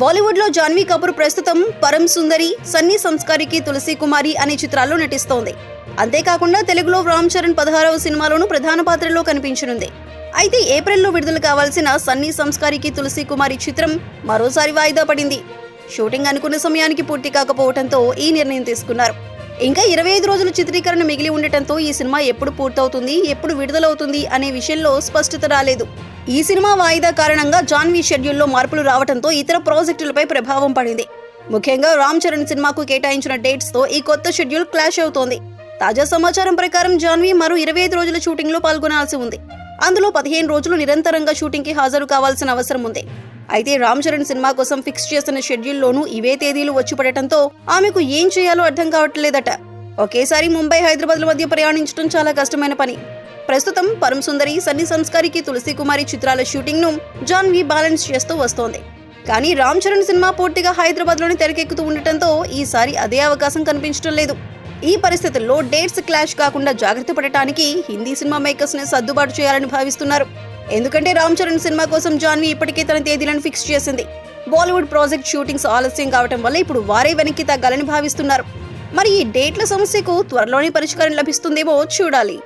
బాలీవుడ్లో జాన్వీ కపూర్ ప్రస్తుతం పరం సుందరి సన్నీ సంస్కారికి తులసి కుమారి అనే చిత్రాల్లో నటిస్తోంది. అంతేకాకుండా తెలుగులో రామ్ చరణ్ పదహారవ సినిమాలోనూ ప్రధాన పాత్రలో కనిపించనుంది. అయితే ఏప్రిల్లో విడుదల కావాల్సిన సన్నీ సంస్కారికి తులసి కుమారి చిత్రం మరోసారి వాయిదా పడింది. షూటింగ్ అనుకున్న సమయానికి పూర్తి కాకపోవడంతో ఈ నిర్ణయం తీసుకున్నారు. ఇంకా ఇరవై ఐదు రోజుల చిత్రీకరణ మిగిలి ఉండటంతో ఈ సినిమా ఎప్పుడు పూర్తవుతుంది ఎప్పుడు విడుదలవుతుంది అనే విషయంలో స్పష్టత రాలేదు. ఈ సినిమా వాయిదా కారణంగా జాన్వీ షెడ్యూల్లో మార్పులు రావడంతో ఇతర ప్రాజెక్టులపై ప్రభావం పడింది. ముఖ్యంగా రామ్ చరణ్ సినిమాకు కేటాయించిన డేట్స్తో ఈ కొత్త షెడ్యూల్ క్లాష్ అవుతోంది. తాజా సమాచారం ప్రకారం జాన్వీ మరో ఇరవై ఐదు రోజుల షూటింగ్లో పాల్గొనాల్సి ఉంది. అందులో పదిహేను రోజులు నిరంతరంగా షూటింగ్కి హాజరు కావాల్సిన అవసరం ఉంది. అయితే రామ్ చరణ్ సినిమా కోసం ఫిక్స్ చేసిన షెడ్యూల్లోనూ ఇవే తేదీలు వచ్చి పడటంతో ఆమెకు ఏం చేయాలో అర్థం కావట్లేదట. ఒకేసారి ముంబై హైదరాబాద్ల మధ్య ప్రయాణించడం చాలా కష్టమైన పని. ప్రస్తుతం పరం సుందరి సన్ని సంస్కారికి తులసి కుమారి చిత్రాల షూటింగ్ను జాన్ జాన్వీ బ్యాలెన్స్ చేస్తూ వస్తోంది. కానీ రామ్ చరణ్ సినిమా పూర్తిగా హైదరాబాద్లోనే తెరకెక్కుతూ ఉండటంతో ఈసారి అదే అవకాశం కనిపించడం లేదు. ఈ పరిస్థితుల్లో డేట్స్ క్లాష్ కాకుండా జాగ్రత్త పడటానికి హిందీ సినిమా మేకర్స్ని సర్దుబాటు చేయాలని భావిస్తున్నారు. ఎందుకంటే రామ్ చరణ్ సినిమా కోసం జాన్వి ఇప్పటికే తన తేదీలను ఫిక్స్ చేసింది. బాలీవుడ్ ప్రాజెక్ట్ షూటింగ్స్ ఆలస్యం కావటం వల్ల ఇప్పుడు వారే వెనక్కి తగ్గాలని భావిస్తున్నారు. మరి ఈ డేట్ల సమస్యకు త్వరలోనే పరిష్కారం లభిస్తుందేమో చూడాలి.